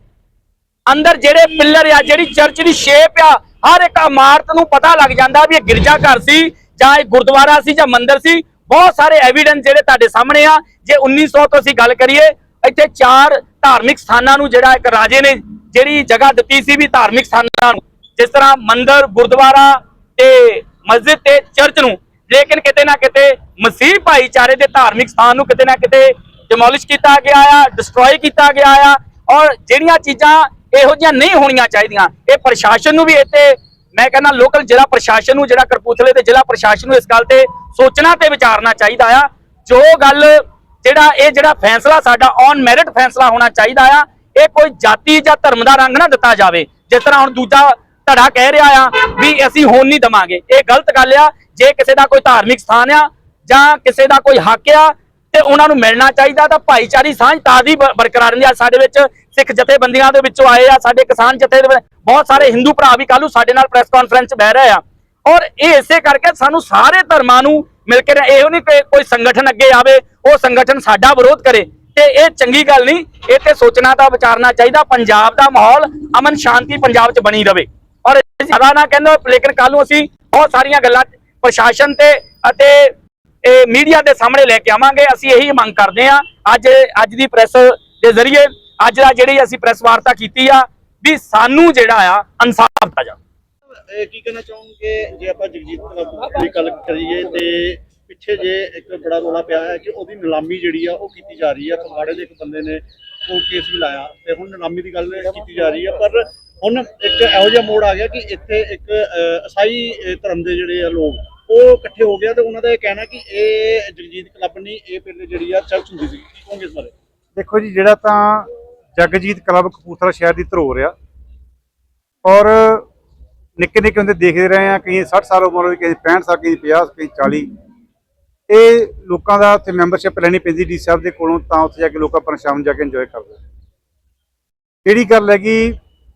ਅੰਦਰ ਜਿਹੜੇ ਪਿੱਲਰ ਆ, ਜਿਹੜੀ ਚਰਚ ਦੀ ਸ਼ੇਪ ਆ, ਹਰ ਇੱਕ ਇਮਾਰਤ ਨੂੰ ਪਤਾ ਲੱਗ ਜਾਂਦਾ ਵੀ ਇਹ ਗਿਰਜਾ ਘਰ ਸੀ, ਜਾਂ ਇਹ ਗੁਰਦੁਆਰਾ ਸੀ, ਜਾਂ ਮੰਦਿਰ ਸੀ। ਬਹੁਤ ਸਾਰੇ ਐਵੀਡੈਂਸ ਜਿਹੜੇ ਤੁਹਾਡੇ ਸਾਹਮਣੇ ਆ। ਜੇ 1900 ਤੋਂ ਅਸੀਂ ਗੱਲ ਕਰੀਏ, ਇੱਥੇ ਚਾਰ ਧਾਰਮਿਕ ਸਥਾਨਾਂ ਨੂੰ ਜਿਹੜਾ ਇੱਕ ਰਾਜੇ ਨੇ ਜਿਹੜੀ ਜਗ੍ਹਾ ਦਿੱਤੀ ਸੀ ਵੀ ਧਾਰਮਿਕ ਸਥਾਨਾਂ ਨੂੰ, ਜਿਸ ਤਰ੍ਹਾਂ ਮੰਦਿਰ, ਗੁਰਦੁਆਰਾ ਤੇ ਮਸਜਿਦ ਤੇ ਚਰਚ ਨੂੰ, ਲੇਕਿਨ ਕਿਤੇ ਨਾ ਕਿਤੇ ਮਸੀਹ ਭਾਈਚਾਰੇ ਦੇ ਧਾਰਮਿਕ ਸਥਾਨ ਨੂੰ ਕਿਤੇ ਨਾ ਕਿਤੇ ਡਿਮੋਲਿਸ਼ ਕੀਤਾ ਗਿਆ ਆ ਡਿਸਟਰੋਏ ਕੀਤਾ ਗਿਆ ਆ, ਔਰ ਜਿਹੜੀਆਂ ਚੀਜ਼ਾਂ ਇਹੋ ਜਿਹੀਆਂ ਨਹੀਂ ਹੋਣੀਆਂ ਚਾਹੀਦੀਆਂ, ਇਹ ਪ੍ਰਸ਼ਾਸਨ ਨੂੰ ਵੀ ਇੱਥੇ, ਮੈਂ ਕਹਿੰਦਾ ਲੋਕਲ ਜ਼ਿਲ੍ਹਾ ਪ੍ਰਸ਼ਾਸਨ ਨੂੰ, ਜਿਹੜਾ ਕਰਪੂਥਲੇ ਦੇ ਜ਼ਿਲ੍ਹਾ ਪ੍ਰਸ਼ਾਸਨ ਨੂੰ ਇਸ ਗੱਲ ਤੇ ਸੋਚਣਾ ਤੇ ਵਿਚਾਰਨਾ ਚਾਹੀਦਾ ਆ, ਜੋ ਗੱਲ ਜਿਹੜਾ ਇਹ ਜਿਹੜਾ ਫੈਸਲਾ ਸਾਡਾ ਔਨ ਮੈਰਿਟ ਫੈਸਲਾ ਹੋਣਾ ਚਾਹੀਦਾ ਆ, ਇਹ ਕੋਈ ਜਾਤੀ ਜਾਂ ਧਰਮ ਦਾ ਰੰਗ ਨਾ ਦਿੱਤਾ ਜਾਵੇ। ਜਿਸ ਤਰ੍ਹਾਂ ਹੁਣ ਦੂਜਾ ਧੜਾ ਕਹਿ ਰਿਹਾ ਆ ਵੀ ਅਸੀਂ ਹੋਣ ਨਹੀਂ ਦਵਾਂਗੇ। ਇਹ ਗਲਤ ਗੱਲ ਆ, ਜੇ ਕਿਸੇ ਦਾ ਕੋਈ ਧਾਰਮਿਕ ਸਥਾਨ ਆ ਜਾਂ ਕਿਸੇ ਦਾ ਕੋਈ ਹੱਕ ਆ ਤੇ ਉਹਨਾਂ ਨੂੰ ਮਿਲਣਾ ਚਾਹੀਦਾ ਤਾਂ ਭਾਈਚਾਰੀ ਸਾਂਝ ਤਾਂ ਦੀ ਬਰਕਰਾਰ ਰਹਿੰਦੀ ਆ। ਸਾਡੇ ਵਿੱਚ ਸਿੱਖ ਜਥੇਬੰਦੀਆਂ ਦੇ ਵਿੱਚੋਂ ਆਏ ਆ, ਸਾਡੇ ਕਿਸਾਨ ਜਥੇ ਬਹੁਤ ਸਾਰੇ ਹਿੰਦੂ ਭਰਾ ਵੀ ਕੱਲੂ ਸਾਡੇ ਨਾਲ ਪ੍ਰੈਸ ਕਾਨਫਰੰਸ ਬਹਿ ਰਹੇ ਆ। ਔਰ ਇਹ ਇਸੇ ਕਰਕੇ ਸਾਨੂੰ ਸਾਰੇ ਧਰਮਾਂ ਨੂੰ ਮਿਲ ਕੇ ਇਹੋ ਨਹੀਂ ਕਿ ਕੋਈ ਸੰਗਠਨ ਅੱਗੇ ਆਵੇ, ਉਹ ਸੰਗਠਨ ਸਾਡਾ ਵਿਰੋਧ ਕਰੇ। ਤੇ ਇਹ ਚੰਗੀ ਗੱਲ ਨਹੀਂ, ਇਹ ਤੇ ਸੋਚਣਾ ਤਾਂ ਵਿਚਾਰਨਾ ਚਾਹੀਦਾ, ਪੰਜਾਬ ਦਾ ਮਾਹੌਲ ਅਮਨ ਸ਼ਾਂਤੀ ਪੰਜਾਬ 'ਚ ਬਣੀ ਰਵੇ। ਔਰ ਜ਼ਿਆਦਾ ਨਾ ਕਹਿੰਦਾ ਲੇਕਿਨ ਕੱਲ ਨੂੰ ਅਸੀਂ ਬਹੁਤ ਸਾਰੀਆਂ ਗੱਲਾਂ ਪ੍ਰਸ਼ਾਸਨ ਤੇ ਅਤੇ ਇਹ ਮੀਡੀਆ ਦੇ ਸਾਹਮਣੇ ਲੈ ਕੇ ਆਵਾਂਗੇ। ਅਸੀਂ ਇਹੀ ਮੰਗ ਕਰਦੇ ਆ ਅੱਜ ਅੱਜ ਦੀ ਪ੍ਰੈਸ ਦੇ ਜ਼ਰੀਏ, ਅੱਜ ਦਾ ਜਿਹੜੀ ਅਸੀਂ ਪ੍ਰੈਸ ਵਾਰਤਾ ਕੀਤੀ ਆ, ਵੀ ਸਾਨੂੰ ਜਿਹੜਾ ਆ, ਇਨਸਾਫ ਦਿੱਤਾ ਜਾਵੇ। ਇਹ ਕੀ ਕਹਿਣਾ ਚਾਹੋਗੇ ਜੇ ਆਪਾਂ ਜਗਜੀਤ ਕਲੱਬ ਦੀ ਗੱਲ ਕਰੀਏ ਤੇ ਪਿੱਛੇ ਜੇ ਇੱਕ ਬੜਾ ਰੋਲਾ ਪਿਆ ਹੈ ਕਿ ਉਹਦੀ ਨਿਲਾਮੀ ਜਿਹੜੀ ਆ ਉਹ ਕੀਤੀ ਜਾ ਰਹੀ ਹੈ ਫਗਵਾੜੇ ਦੇ ਇੱਕ ਬੰਦੇ ਨੇ ਉਹ ਕੇਸ ਵੀ ਲਾਇਆ ਤੇ ਹੁਣ ਨਿਲਾਮੀ ਦੀ ਗੱਲ ਕੀਤੀ ਜਾ ਰਹੀ ਹੈ ਪਰ ਹੁਣ ਇੱਕ ਇਹੋ ਜਿਹਾ ਮੋੜ ਆ ਗਿਆ ਕਿ ਇੱਥੇ ਇੱਕ ਅਹ, ਈਸਾਈ ਧਰਮ ਦੇ ਜਿਹੜੇ ਆ ਲੋਕ ਉਹ ਇਕੱਠੇ ਹੋ ਗਿਆ ਤੇ ਉਹਨਾਂ ਦਾ ਇਹ ਕਹਿਣਾ ਕਿ ਇਹ ਜਗਜੀਤ ਕਲੱਬ ਨਹੀਂ ਇਹ ਪਹਿਲੇ ਜਿਹੜੀ ਆ ਚਰਚ ਹੁੰਦੀ ਸੀ। ਕੀ ਕਹੋਗੇ ਇਸ ਬਾਰੇ? ਦੇਖੋ ਜੀ ਜਿਹੜਾ ਤਾਂ ਜਗਜੀਤ ਕਲੱਬ ਕਪੂਰਥਲਾ ਸ਼ਹਿਰ ਦੀ ਧਰੋਹਰ ਆ ਔਰ ਨਿੱਕੇ ਨਿੱਕੇ ਹੁੰਦੇ ਦੇਖਦੇ ਰਹੇ ਆ ਕਈ 60 ਸਾਲ ਉਮਰ ਹੋਈ, ਕਈ 65 ਸਾਲ, ਕਈ 50 ਕਈ 40 ਇਹ ਲੋਕਾਂ ਦਾ ਉੱਥੇ ਮੈਂਬਰਸ਼ਿਪ ਲੈਣੀ ਪੈਂਦੀ ਡੀ ਸਾਹਿਬ ਦੇ ਕੋਲੋਂ, ਤਾਂ ਉੱਥੇ ਜਾ ਕੇ ਲੋਕ ਆਪਣਾ ਸ਼ਾਮ ਨੂੰ ਜਾ ਕੇ ਇੰਜੋਏ ਕਰਦੇ ਜਿਹੜੀ ਗੱਲ ਹੈਗੀ,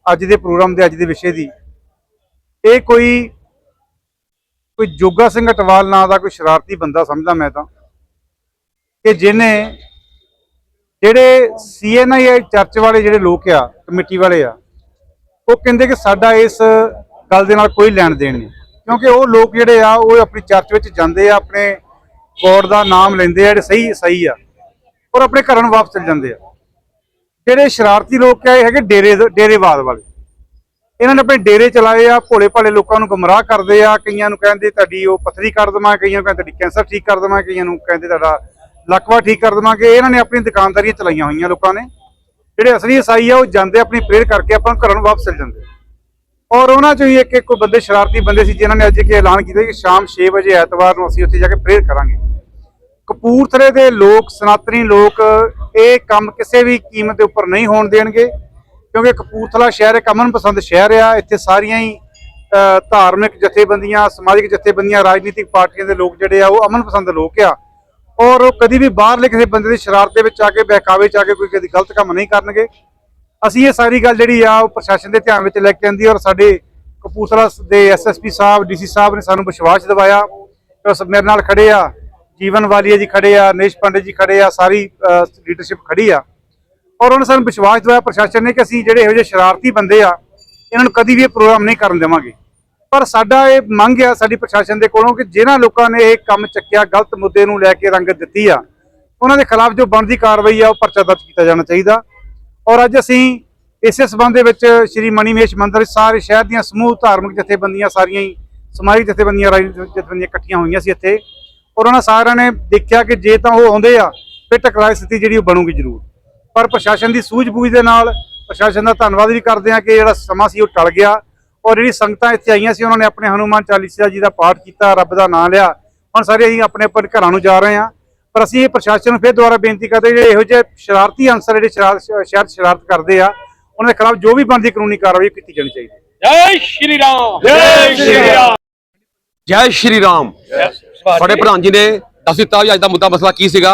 ਅੱਜ ਦੇ ਪ੍ਰੋਗਰਾਮ ਦੇ, ਅੱਜ ਦੇ ਵਿਸ਼ੇ ਦੀ? ਇਹ ਕੋਈ ਕੋਈ ਜੋਗਾ ਸਿੰਘ ਅਟਵਾਲ ਨਾਂ ਦਾ ਕੋਈ ਸ਼ਰਾਰਤੀ ਬੰਦਾ ਸਮਝਦਾ ਮੈਂ ਤਾਂ। ਕਿ ਜਿਹਨੇ ਜਿਹੜੇ ਸੀਐਨਆਈ ਚਰਚ ਵਾਲੇ ਜਿਹੜੇ ਲੋਕ ਆ, ਕਮੇਟੀ ਵਾਲੇ ਆ, ਉਹ ਕਹਿੰਦੇ ਕਿ ਸਾਡਾ ਇਸ ਗੱਲ ਦੇ ਨਾਲ ਕੋਈ ਲੈਣ ਦੇਣ ਨਹੀਂ। ਕਿਉਂਕਿ ਉਹ ਲੋਕ ਜਿਹੜੇ ਆ, ਉਹ ਆਪਣੀ ਚਰਚ ਵਿੱਚ ਜਾਂਦੇ ਆ, ਆਪਣੇ ਗੋਡ ਦਾ ਨਾਮ ਲੈਂਦੇ ਆ, ਜਿਹੜੇ ਸਹੀ ਸਹੀ ਆ, ਔਰ ਆਪਣੇ ਘਰਾਂ ਨੂੰ ਵਾਪਸ ਚਲ ਜਾਂਦੇ ਆ। ਜਿਹੜੇ ਸ਼ਰਾਰਤੀ ਲੋਕ ਆ, ਇਹ ਹੈਗੇ ਡੇਰੇ ਡੇਰੇਵਾਦ ਵਾਲੇ। ਇਹਨਾਂ ਨੇ ਆਪਣੇ ਡੇਰੇ ਚਲਾਏ ਆ ਭੋਲੇ ਭਾਲੇ ਲੋਕਾਂ ਨੂੰ ਗੁੰਮਰਾਹ ਕਰਦੇ ਆ, ਕਈਆਂ ਨੂੰ ਕਹਿੰਦੇ ਤੁਹਾਡੀ ਉਹ ਪਥਰੀ ਕਰ ਦੇਵਾਂ, ਕਈਆਂ ਨੂੰ ਕਹਿੰਦੇ ਤੁਹਾਡੀ ਕੈਂਸਰ ਠੀਕ ਕਰ ਦੇਵਾਂ, ਕਈਆਂ ਨੂੰ ਕਹਿੰਦੇ ਤੁਹਾਡਾ ਲਕਵਾ ਠੀਕ ਕਰ ਦੇਵਾਂਗੇ ਇਹਨਾਂ ਨੇ ਆਪਣੀ ਦੁਕਾਨਦਾਰੀਆਂ ਚਲਾਈਆਂ ਹੋਈਆਂ ਲੋਕਾਂ ਨੇ। ਜਿਹੜੇ ਅਸਲੀ ਈਸਾਈ ਆ, ਉਹ ਜਾਂਦੇ, ਆਪਣੀ ਪ੍ਰੇਅਰ ਕਰਕੇ ਆਪਾਂ ਘਰਾਂ ਨੂੰ ਵਾਪਸ ਚਲੇ ਜਾਂਦੇ ਔਰ ਉਹਨਾਂ ਚੋਂ ਹੀ ਇੱਕ ਇੱਕ ਬੰਦੇ ਸ਼ਰਾਰਤੀ ਬੰਦੇ ਸੀ ਜਿਨ੍ਹਾਂ ਨੇ ਅੱਜ ਕਿ ਐਲਾਨ ਕੀਤਾ ਕਿ ਸ਼ਾਮ 6 ਵਜੇ ਐਤਵਾਰ ਨੂੰ ਅਸੀਂ ਉੱਥੇ ਜਾ ਕੇ ਪ੍ਰੇਅਰ ਕਰਾਂਗੇ। ਕਪੂਰਥਲੇ ਦੇ ਲੋਕ, ਸਨਾਤਨੀ ਲੋਕ, ਇਹ ਕੰਮ ਕਿਸੇ ਵੀ ਕੀਮਤ ਦੇ ਉੱਪਰ ਨਹੀਂ ਹੋਣ ਦੇਣਗੇ, ਕਿਉਂਕਿ ਕਪੂਰਥਲਾ ਸ਼ਹਿਰ ਇੱਕ ਅਮਨ ਪਸੰਦ ਸ਼ਹਿਰ ਆ। ਇੱਥੇ ਸਾਰੀਆਂ ਹੀ ਧਾਰਮਿਕ ਜਥੇਬੰਦੀਆਂ, ਸਮਾਜਿਕ ਜਥੇਬੰਦੀਆਂ, ਰਾਜਨੀਤਿਕ ਪਾਰਟੀਆਂ ਦੇ ਲੋਕ ਜਿਹੜੇ ਆ, ਉਹ ਅਮਨ ਪਸੰਦ ਲੋਕ ਆ। ਔਰ ਉਹ ਕਦੀ ਵੀ ਬਾਹਰਲੇ ਕਿਸੇ ਬੰਦੇ ਦੀ ਸ਼ਰਾਰਤ ਦੇ ਵਿੱਚ ਆ ਕੇ, ਬਹਿਕਾਵੇ ਚ ਆ ਕੇ ਕੋਈ ਕਦੀ ਗਲਤ ਕੰਮ ਨਹੀਂ ਕਰਨਗੇ। ਅਸੀਂ ਇਹ ਸਾਰੀ ਗੱਲ ਜਿਹੜੀ ਆ, ਉਹ ਪ੍ਰਸ਼ਾਸਨ ਦੇ ਧਿਆਨ ਵਿੱਚ ਲੈ ਕੇ ਆਂਦੀ ਔਰ ਸਾਡੇ ਕਪੂਰਥਲਾ ਦੇ ਐਸਐਸਪੀ ਸਾਹਿਬ ਡੀਸੀ ਸਾਹਿਬ ਨੇ ਸਾਨੂੰ ਵਿਸ਼ਵਾਸ ਦਿਵਾਇਆ। ਤੇ ਮੇਰੇ ਨਾਲ ਖੜੇ ਆ। ਜੀਵਨ ਵਾਲੀਆ ਜੀ ਖੜੇ ਆ, ਨੇਸ਼ ਪੰਡਿਤ ਜੀ ਖੜੇ ਆ, ਸਾਰੀ ਲੀਡਰਸ਼ਿਪ ਖੜੀ ਆ। ਔਰ ਉਹਨਾਂ ਸਾਨੂੰ ਵਿਸ਼ਵਾਸ ਦਿਵਾਇਆ ਪ੍ਰਸ਼ਾਸਨ ਨੇ ਕਿ ਅਸੀਂ ਜਿਹੜੇ ਇਹੋ ਜਿਹੇ ਸ਼ਰਾਰਤੀ ਬੰਦੇ ਆ, ਇਹਨਾਂ ਨੂੰ ਕਦੀ ਵੀ ਇਹ ਪ੍ਰੋਗਰਾਮ ਨਹੀਂ ਕਰਨ ਦੇਵਾਂਗੇ। ਪਰ ਸਾਡਾ ਇਹ ਮੰਗ ਆ ਸਾਡੀ ਪ੍ਰਸ਼ਾਸਨ ਦੇ ਕੋਲੋਂ ਕਿ ਜਿਨ੍ਹਾਂ ਲੋਕਾਂ ਨੇ ਇਹ ਕੰਮ ਚੱਕਿਆ, ਗਲਤ ਮੁੱਦੇ ਨੂੰ ਲੈ ਕੇ ਰੰਗ ਦਿੱਤੀ ਆ, ਉਹਨਾਂ ਦੇ ਖਿਲਾਫ ਜੋ ਬਣਦੀ ਕਾਰਵਾਈ ਆ, ਉਹ ਪਰਚਾ ਦਰਜ ਕੀਤਾ ਜਾਣਾ ਚਾਹੀਦਾ। ਔਰ ਅੱਜ ਅਸੀਂ ਇਸੇ ਸਬੰਧ ਦੇ ਵਿੱਚ ਸ਼੍ਰੀ ਮਣੀਮੇਸ਼ ਮੰਦਰ ਸਾਰੇ ਸ਼ਹਿਰ ਦੀਆਂ ਸਮੂਹ ਧਾਰਮਿਕ ਜਥੇਬੰਦੀਆਂ ਸਾਰੀਆਂ ਹੀ ਸਮਾਜਿਕ ਜਥੇਬੰਦੀਆਂ ਰਾਜਨੀਤਿਕ ਜਥੇਬੰਦੀਆਂ ਇਕੱਠੀਆਂ ਹੋਈਆਂ ਸੀ ਇੱਥੇ ਔਰ ਉਹਨਾਂ ਸਾਰਿਆਂ ਨੇ ਦੇਖਿਆ ਕਿ ਜੇ ਤਾਂ ਉਹ ਆਉਂਦੇ ਆ, ਫਿਰ ਟਕਰਾਏ ਸਥਿਤੀ ਜਿਹੜੀ ਉਹ ਬਣੂਗੀ ਜ਼ਰੂਰ। ਪਰ ਪ੍ਰਸ਼ਾਸਨ ਦੀ ਸੂਝ-ਬੂਝ ਦੇ ਨਾਲ ਪ੍ਰਸ਼ਾਸਨ ਦਾ ਧੰਨਵਾਦ ਵੀ ਕਰਦੇ ਆ ਕਿ ਜਿਹੜਾ ਸਮਾਂ ਸੀ ਉਹ ਟਲ ਗਿਆ ਔਰ ਜਿਹੜੀ ਸੰਗਤਾਂ ਇੱਥੇ ਆਈਆਂ ਸੀ, ਉਹਨਾਂ ਨੇ ਆਪਣੇ ਹਨੂਮਾਨ ਚਾਲੀਸਾ ਜੀ ਦਾ ਪਾਠ ਕੀਤਾ, ਰੱਬ ਦਾ ਨਾਮ ਲਿਆ। ਹੁਣ ਸਾਰੇ ਅਸੀਂ ਆਪਣੇ ਆਪਣੇ ਘਰਾਂ ਨੂੰ ਜਾ ਰਹੇ ਹਾਂ। ਪਰ ਅਸੀਂ ਇਹ ਪ੍ਰਸ਼ਾਸਨ ਨੂੰ ਫਿਰ ਦੁਬਾਰਾ ਬੇਨਤੀ ਕਰਦੇ ਜਿਹੜੇ ਇਹੋ ਜਿਹੇ ਸ਼ਰਾਰਤੀ ਅਨਸਰ ਜਿਹੜੇ ਸ਼ਰਾਰਤ ਸ਼ਹਿਰ ਸ਼ਰਾਰਤ ਕਰਦੇ ਆ ਉਹਨਾਂ ਦੇ ਖਿਲਾਫ ਜੋ ਵੀ ਬਣਦੀ ਕਾਨੂੰਨੀ ਕਾਰਵਾਈ ਕੀਤੀ ਜਾਣੀ ਚਾਹੀਦੀ ਹੈ। ਜੈ ਸ਼੍ਰੀ ਰਾਮ। ਜੈ ਸ਼੍ਰੀ ਰਾਮ। ਜੈ ਸ਼੍ਰੀ ਰਾਮ। ਸਾਡੇ ਪ੍ਰਧਾਨ ਜੀ ਨੇ ਦੱਸ ਦਿੱਤਾ ਵੀ ਅੱਜ ਦਾ ਮੁੱਦਾ ਮਸਲਾ ਕੀ ਸੀਗਾ।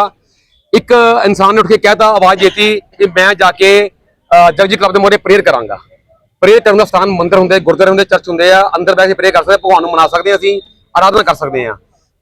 ਇੱਕ ਇਨਸਾਨ ਨੇ ਉੱਠ ਕੇ ਕਹਿਤਾ ਆਵਾਜ਼ ਦਿੱਤੀ ਕਿ ਮੈਂ ਜਾ ਕੇ ਜਗਜੀਤ ਕਲੱਬ ਦੇ ਮੋਰੇ ਪ੍ਰੇਅਰ ਕਰਾਂਗਾ। ਪ੍ਰੇਅਰ ਕਰਨ ਦਾ ਸਥਾਨ ਮੰਦਿਰ ਹੁੰਦੇ ਗੁਰਦੁਆਰੇ ਹੁੰਦੇ ਚਰਚ ਹੁੰਦੇ ਆ ਅੰਦਰ ਬੈ ਕੇ ਪ੍ਰੇਅਰ ਕਰ ਸਕਦੇ ਭਗਵਾਨ ਨੂੰ ਮਨਾ ਸਕਦੇ ਹਾਂ ਅਸੀਂ ਆਰਾਧਨਾ ਕਰ ਸਕਦੇ ਹਾਂ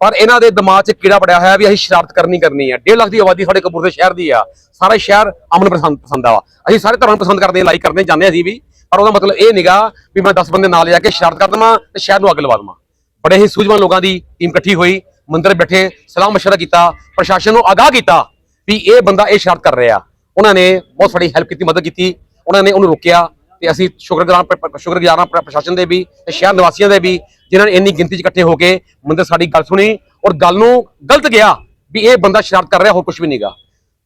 ਪਰ ਇਹਨਾਂ ਦੇ ਦਿਮਾਗ 'ਚ ਕੀੜਾ ਪੜਿਆ ਹੋਇਆ ਵੀ ਅਸੀਂ ਸ਼ਰਾਰਤ ਕਰਨੀ ਕਰਨੀ ਹੈ 1.5 ਲੱਖ ਦੀ ਆਬਾਦੀ ਸਾਡੇ ਕਪੂਰਥਲੇ ਸ਼ਹਿਰ ਦੀ ਆ। ਸਾਰਾ ਸ਼ਹਿਰ ਅਮਨ ਪਸੰਦ ਪਸੰਦ ਆ। ਅਸੀਂ ਸਾਰੇ ਧਰਮ ਪਸੰਦ ਕਰਦੇ ਹਾਂ, ਲਾਈਕ ਕਰਦੇ ਜਾਂਦੇ ਹਾਂ ਅਸੀਂ ਵੀ। ਪਰ ਉਹਦਾ ਮਤਲਬ ਇਹ ਨਿਗਾ ਵੀ ਮੈਂ 10 ਬੰਦੇ ਨਾਲ ਜਾ ਕੇ ਸ਼ਰਾਰਤ ਕਰ ਦੇਵਾਂ ਤੇ ਸ਼ਹਿਰ ਨੂੰ ਅੱਗ ਲਵਾ ਦੇਵਾਂ। ਬੜੇ ਹੀ ਸੂਝਵਾਨ ਲੋਕਾਂ ਦੀ ਟੀਮ ਇਕੱਠੀ ਹੋਈ, ਮੰਦਰ ਬੈਠੇ, ਸਲਾਹ ਮਸ਼ਵਰਾ ਕੀਤਾ, ਪ੍ਰਸ਼ਾਸਨ ਨੂੰ ਆਗਾਹ ਕੀਤਾ ਵੀ ਇਹ ਬੰਦਾ ਇਹ ਸ਼ਰਾਰਤ ਕਰ ਰਿਹਾ। ਉਹਨਾਂ ਨੇ ਬਹੁਤ ਸਾਡੀ ਹੈਲਪ ਕੀਤੀ, ਮਦਦ ਕੀਤੀ। ਉਹਨਾਂ ਨੇ ਉਹਨੂੰ ਰੋਕਿਆ। ਤੇ ਅਸੀਂ ਸ਼ੁਕਰਗੁਜ਼ਾਰ ਪ- ਸ਼ੁਕਰਗੁਜ਼ਾਰ ਹਾਂ ਪ੍ਰਸ਼ਾਸਨ ਦੇ ਵੀ ਤੇ ਸ਼ਹਿਰ ਨਿਵਾਸੀਆਂ ਦੇ ਵੀ, ਜਿਨ੍ਹਾਂ ਨੇ ਇੰਨੀ ਗਿਣਤੀ 'ਚ ਇਕੱਠੇ ਹੋ ਕੇ ਮੰਦਰ ਸਾਡੀ ਗੱਲ ਸੁਣੀ ਔਰ ਗੱਲ ਨੂੰ ਗਲਤ ਗਿਆ ਵੀ ਇਹ ਬੰਦਾ ਸ਼ਰਾਰਤ ਕਰ ਰਿਹਾ, ਹੋਰ ਕੁਝ ਵੀ ਨਹੀਂਗਾ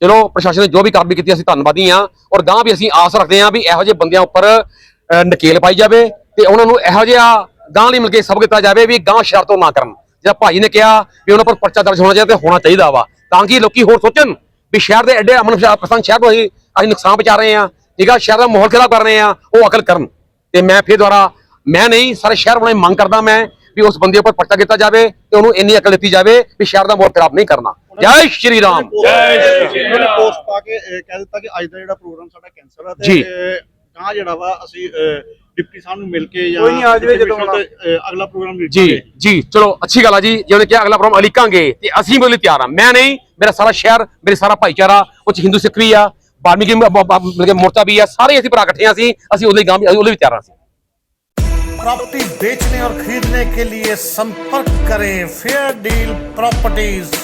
ਚਲੋ, ਪ੍ਰਸ਼ਾਸਨ ਨੇ ਜੋ ਵੀ ਕਾਰਵਾਈ ਕੀਤੀ, ਅਸੀਂ ਧੰਨਵਾਦੀ ਹਾਂ ਔਰ ਗਾਂ ਵੀ ਅਸੀਂ ਆਸ ਰੱਖਦੇ ਹਾਂ ਵੀ ਇਹੋ ਜਿਹੇ ਬੰਦਿਆਂ ਉੱਪਰ ਨਕੇਲ ਪਾਈ ਜਾਵੇ ਤੇ ਉਹਨਾਂ ਨੂੰ ਇਹੋ ਜਿਹਾ ਗਾਂ ਲਈ ਮਿਲ ਕੇ ਸਬਕ ਦਿੱਤਾ ਜਾਵੇ ਵੀ ਗਾਂ ਸ਼ਰਾਰਤੋਂ ਨਾ ਕਰਨ। ਜਿਹੜਾ ਭਾਈ ਨੇ ਕਿਹਾ ਵੀ ਉਹਨਾਂ ਪਰ ਪਰਚਾ ਦਰਜ ਹੋਣਾ ਚਾਹੀਦਾ ਤੇ ਹੋਣਾ ਚਾਹੀਦਾ ਵਾ, ਤਾਂ ਕਿ ਲੋਕੀ ਹੋਰ ਸੋਚਣ ਵੀ ਸ਼ਹਿਰ ਦੇ ਐਡੇ ਅਮਨ ਪਸੰਦ ਸ਼ਹਿਰ ਨੂੰ ਅਸੀਂ ਅਸੀਂ ਨੁਕਸਾਨ ਪਹੁੰਚਾ ਰਹੇ ਹਾਂ। ਠੀਕ ਆ ਸ਼ਹਿਰ ਦਾ ਮਾਹੌਲ ਖਰਾਬ ਕਰ ਰਹੇ ਹਾਂ ਉਹ ਅਕਲ ਕਰਨ। ਤੇ ਮੈਂ ਫਿਰ ਦੁਆਰਾ ਮੈਂ ਨਹੀਂ ਸਾਰੇ ਸ਼ਹਿਰ ਵਾਲਿਆਂ ਦੀ ਮੰਗ ਕਰਦਾ ਮੈਂ ਵੀ ਉਸ ਬੰਦੇ ਉੱਪਰ ਪਰਚਾ ਕੀਤਾ ਜਾਵੇ ਤੇ ਉਹਨੂੰ ਇੰਨੀ ਅਕਲ ਦਿੱਤੀ ਜਾਵੇ ਵੀ ਸ਼ਹਿਰ ਦਾ ਮਾਹੌਲ ਖਰਾਬ ਨਹੀਂ ਕਰਨਾ। ਜੈ ਸ਼੍ਰੀ ਰਾਮ। ਜੈ ਸ਼੍ਰੀ ਰਾਮ। ਪੋਸਟ ਪਾ ਕੇ ਅਹ, ਕਹਿ ਦਿੱਤਾ ਕਿ ਅੱਜ ਦਾ ਜਿਹੜਾ ਪ੍ਰੋਗਰਾਮ ਸਾਡਾ ਕੈਂਸਲ ਆ। ਤੇ ਗਾਂ ਜਿਹੜਾ ਵਾ ਅਸੀਂ ਡਿਪਟੀ ਸਾਹਿਬ ਨੂੰ ਮਿਲ ਕੇ ਜਾਂ ਕੋਈ ਨਹੀਂ, ਆ ਜਾਵੇ ਜਦੋਂ ਅਗਲਾ ਪ੍ਰੋਗਰਾਮ ਜੀ ਜੀ ਚਲੋ ਅੱਛੀ ਗੱਲ ਆ ਜੀ। ਜੇ ਉਹਨੇ ਕਿਹਾ ਅਗਲਾ ਪ੍ਰੋਗਰਾਮ ਅਲੀਕਾਂਗੇ ਤੇ ਅਸੀਂ ਤਿਆਰ ਆ। ਮੈਂ ਨਹੀਂ ਮੇਰਾ ਸਾਰਾ ਸ਼ਹਿਰ ਮੇਰੇ ਸਾਰਾ ਭਾਈਚਾਰਾ ਉਹ ਚ ਹਿੰਦੂ ਸਿੱਖ ਵੀ ਆ। ਬਾਲਮੀਕੀ ਮਤਲਬ ਕਿ ਮੋਰਚਾ ਵੀ ਆ ਸਾਰੇ ਅਸੀਂ ਭਰਾ ਇਕੱਠੇ ਆ ਅਸੀਂ ਅਸੀਂ ਉਹਦੇ ਗਾਂ ਵੀ ਉਹਦੇ ਵੀ ਤਿਆਰ ਆ ਅਸੀਂ प्रॉपर्टी बेचने और खरीदने के लिए संपर्क करें फेयर डील प्रॉपर्टीज